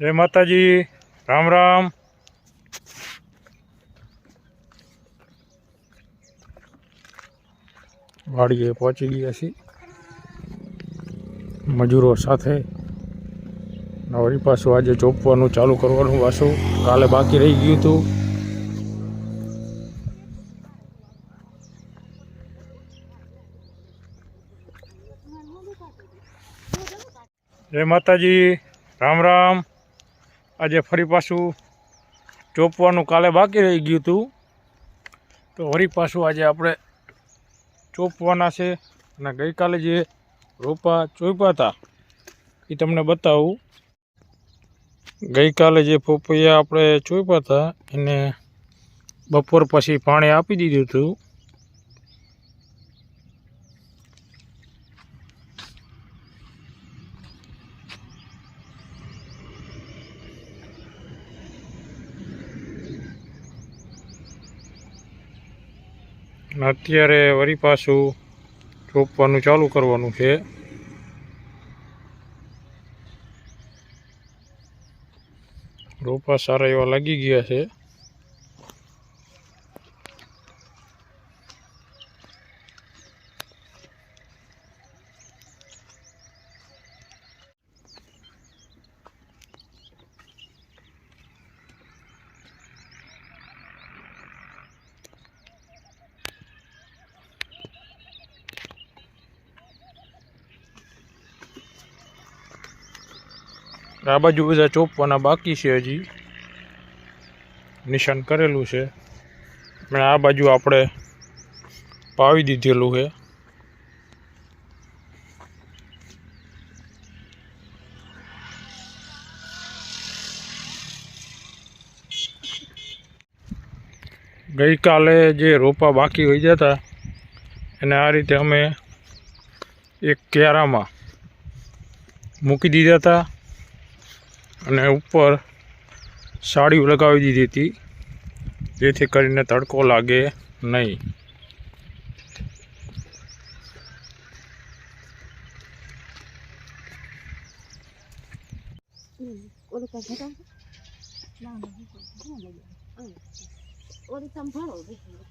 જય માતાજી, રામ રામ. વાડીએ પહોંચી ગયા છીએ. મજૂરો સાથે. વળી પાછું આજે ચોપવાનું ચાલુ કરવાનું પાછું કાલે બાકી રહી ગયું હતું. જય માતાજી, રામ રામ. આજે ફરી પાછું ચોપવાનું કાલે બાકી રહી ગયું હતું. તો ફરી પાછું આજે આપણે ચોપવાના છે અને ગઈકાલે જે રોપા ચોપ્યા હતા એ તમને બતાવું. ગઈકાલે જે પોપૈયા આપણે ચોપ્યા હતા, એને બપોર પછી પાણી આપી દીધું હતું. અત્યારે વળી પાછું ચોપવાનું ચાલુ કરવાનું છે. રોપા સારા એવા લાગી ગયા છે. આ બાજુ બધા ચોપવાના બાકી છે હજી. નિશાન કરેલું છે. અને આ બાજુ આપણે પાવી દીધેલું છે. ગઈકાલે જે રોપા બાકી હોઈ જતા, એને આ રીતે અમે એક ક્યારામાં મૂકી દીધા હતા. અને ઉપર સાડીઓ લગાવી દીધી હતી. જેથી કરીને તડકો લાગે નહીં. ઓલું કાંઈ ઘટાડો? ના, ના, નહીં કરું. ઘણું લઈ આવો. હમ. ઓલું સંભાળો બીજું.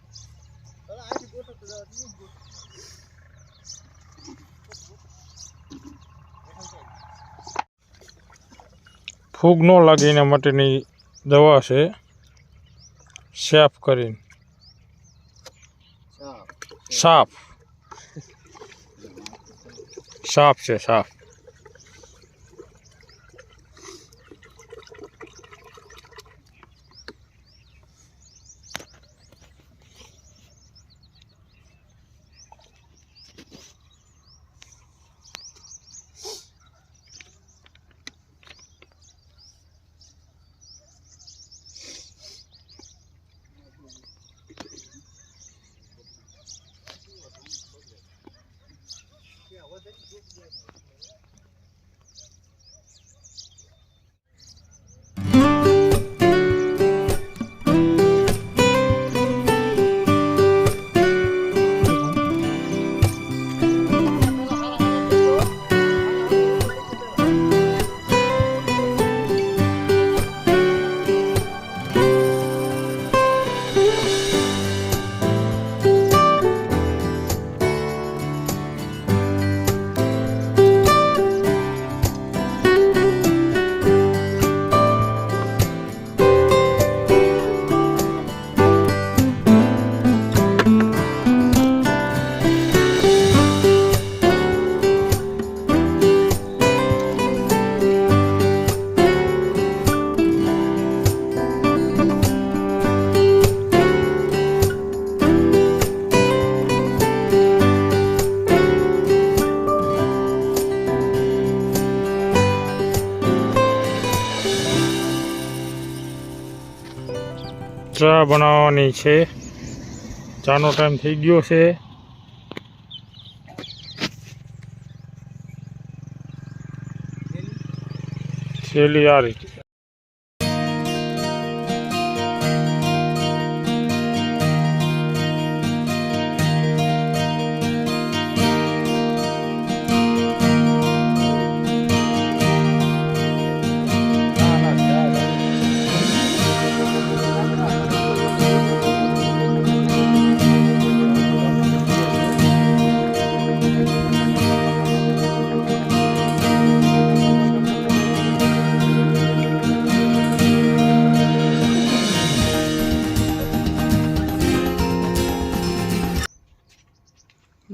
ફૂગ ન લાગે એના માટેની દવા છે. સાફ કરીને. સાફ. સાફ છે સાફ. ચા બનાવવાની છે. ચાનો ટાઈમ થઈ ગયો છે. છેલ્લી આ રીતે.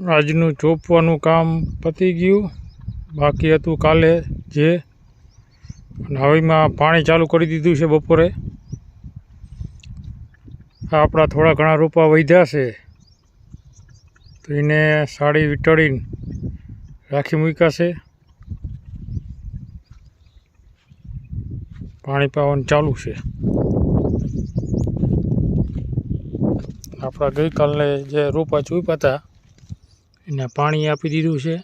આજનું ચોપવાનું કામ પતી ગયું. બાકી હતું કાલે જે. હવેમાં પાણી ચાલુ કરી દીધું છે બપોરે. આ આપણા થોડા ઘણા રોપા વધ્યા છે. તો એને સાડી વીંટળીને રાખી મૂક્યા પાણી પાવાનું ચાલુ છે. આપણા ગઈકાલે જે રોપા ચૂપ્યા હતા એને પાણી આપી દીધું છે.